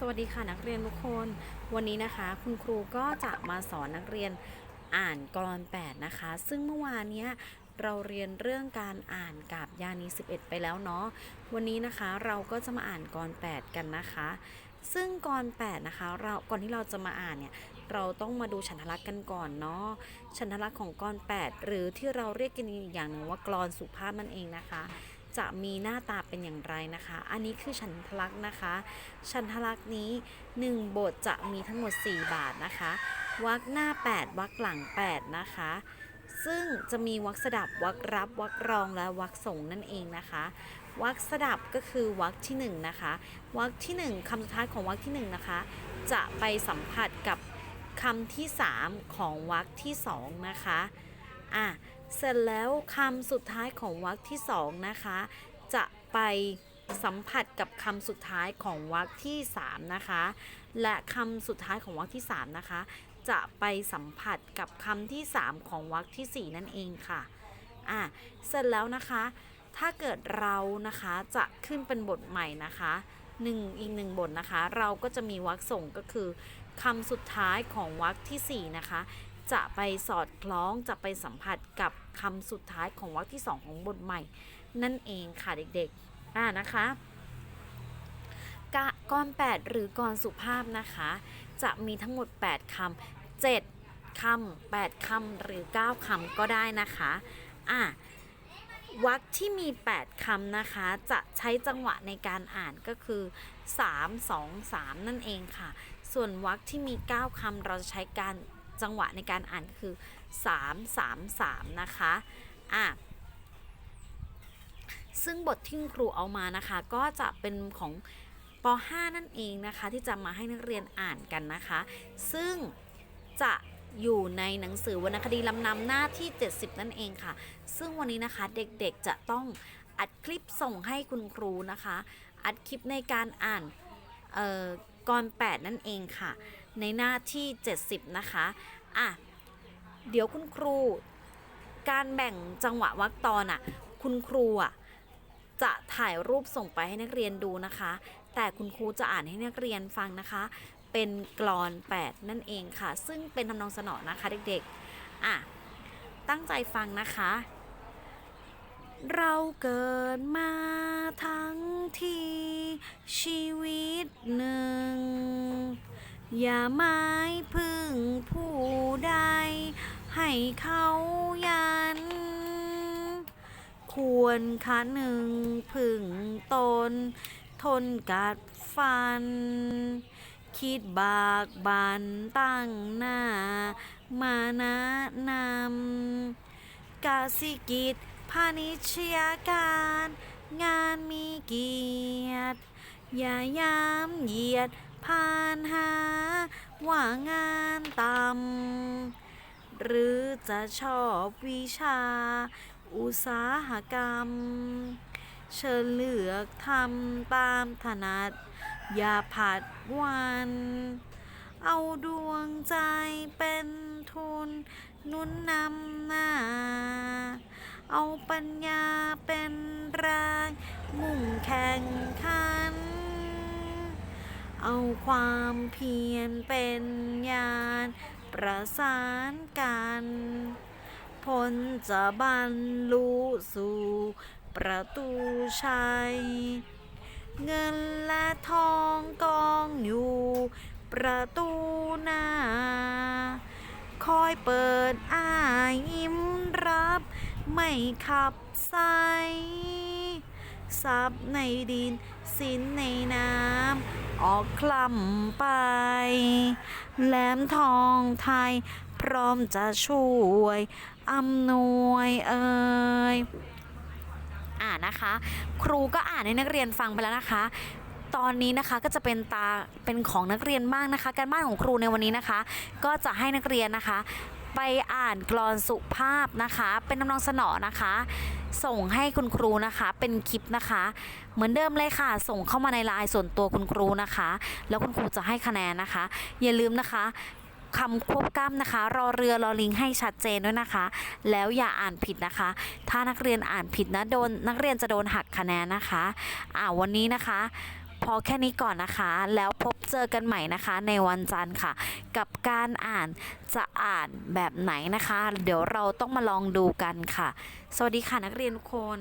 สวัสดีค่ะนักเรียนทุกคน วันนี้นะคะคุณครูก็จะมาสอนนักเรียนอ่านกรอน8นะคะ ซึ่งเมื่อวานเนี้ยเราเรียนเรื่องการอ่านกับยานี11 ไปแล้วเนาะวันนี้นะคะเราก็จะมาอ่านกร8กันนะคะ ซึ่งกร8นะคะเราก่อนที่เราจะมาอ่านเนี่ยเราต้องมาดูฉันทลักษณ์กันก่อนเนาะฉันทลักษณ์ของกร8หรือที่เราเรียกกันอีกอย่างหนึ่งว่ากรอนสุภาพนั่นเองนะคะ จะมีหน้าตาเป็นอย่างไรนะคะ อันนี้คือฉันทลักษ์นะคะ ฉันทลักษ์นี้ 1 บทจะมีทั้งหมด 4 บาทนะคะวรรคหน้า 8วรรคหลัง 8 นะคะ ซึ่งจะมีวรรคสดับวรรครับวรรครองและวรรคส่งนั่นเองนะคะวรรคสดับก็คือวรรคที่1นนะคะวรรคที่ 1คำสุดท้ายของวรรคที่1นนะคะ จะไปสัมผัสกับคำที่ 3 ของวรรคที่2นะคะ อะเสร็จแล้วคำสุดท้ายของวรรคที่2นะคะ จะไปสัมผัสกับคำสุดท้ายของวรรคที่3นะคะ และคำสุดท้ายของวรรคที่3นะคะ จะไปสัมผัสกับคำที่3ของวรรคทีสี่4นั่นเองค่ะอะเสร็จแล้วนะคะ ถ้าเกิดเรานะคะจะขึ้นเป็นบทใหม่นะคะหนึ่งอีกหนึ่งบทนะคะ เราก็จะมีวรรคส่งก็คือคำสุดท้ายของวรรคทีสี่4 นะคะ จะไปสอดคล้องจะไปสัมผัสกับคำสุดท้ายของวรรคที่ 2 ของบทใหม่ นั่นเองค่ะเด็กๆอ่านะคะกะกร8หรือกรสุภาพนะคะ จะมีทั้งหมด 8คำ7คำ8คำหรือ 9คำก็ได้นะคะอะวรรคที่มี 8คำนะคะ จะใช้จังหวะในการอ่านก็คือ 3 2 3 นั่นเองค่ะ ส่วนวรรคที่มี 9คำเราจะใช้การ จังหวะในการอ่านคือ 3 3 3 นะคะอะซึ่งบทที่ครูเอามานะคะ ก็จะเป็นของป .5 นั่นเองนะคะ ที่จะมาให้นักเรียนอ่านกันนะคะ ซึ่งจะอยู่ในหนังสือวรรณคดีลำนำหน้าที่ 70 นั่นเองค่ะ ซึ่งวันนี้นะคะเด็กๆจะต้องอัดคลิปส่งให้คุณครูนะคะ อัดคลิปในการอ่านเอ่อ กร 8 นั่นเองค่ะ ในหน้าที่ 70 นะคะอะเดี๋ยวคุณครู การแบ่งจังหวะวรรคตอนอะ คุณครูอะจะถ่ายรูปส่งไปให้นักเรียนดูนะคะ แต่คุณครูจะอ่านให้นักเรียนฟังนะคะ เป็นกลอน 8 นั่นเองค่ะ ซึ่งเป็นทำนองสนอนะคะเด็กๆอะตั้งใจฟังนะคะ เราเกิดมาทั้งทีชีวิตหนึ่ง อย่าไม้พึ่งผู้ใด ให้เขายัน ควรขาหนึ่งพึ่งตน ทนกัดฟัน คิดบากบันตั้งหน้า มานะนำกสิกิจ พาณิชยการ งานมีเกียรติ อย่ายามเหยียดผ่านหา ว่างานต่ำหรือจะชอบวิชา อุตสาหกรรม เชิญเลือกทำตามถนัด อย่าผัดวัน เอาดวงใจเป็นทุน นุนนำหน้า เอาปัญญาเป็นแรงมุ่งแข่งขัน เอาความเพียรเป็นญาณประสานกันผลจะบรรลุสู่ประตูชัย เงินและทองกองอยู่ประตูหน้า คอยเปิดอ้ายิ้ม ไม่ขับใสซับในดิน สินในน้ำ ออกคลำไป แหลมทองไทย พร้อมจะช่วยอำนวยเอ่ยอ่านนะคะ ครูก็อ่านให้นักเรียนฟังไปแล้วนะคะ ตอนนี้นะคะก็จะเป็นตาเป็นของนักเรียนบ้างนะคะ การบ้านของครูในวันนี้นะคะ ก็จะให้นักเรียนนะคะ ไปอ่านกลอนสุภาพนะคะ เป็นทำนองสนอนะคะ ส่งให้คุณครูนะคะเป็นคลิปนะคะ เหมือนเดิมเลยค่ะ ส่งเข้ามาในไลน์ส่วนตัวคุณครูนะคะ แล้วคุณครูจะให้คะแนนนะคะ อย่าลืมนะคะคำควบกล้ำนะคะ รอเรือรอลิงให้ชัดเจนด้วยนะคะ แล้วอย่าอ่านผิดนะคะ ถ้านักเรียนอ่านผิดนะโดนนักเรียนจะโดนหักคะแนนนะคะ อ่าวันนี้นะคะ พอแค่นี้ก่อนนะคะ แล้วพบ เจอกันใหม่นะคะในวันจันทร์ค่ะ กับการอ่านจะอ่านแบบไหนนะคะ เดี๋ยวเราต้องมาลองดูกันค่ะ สวัสดีค่ะนักเรียนทุกคน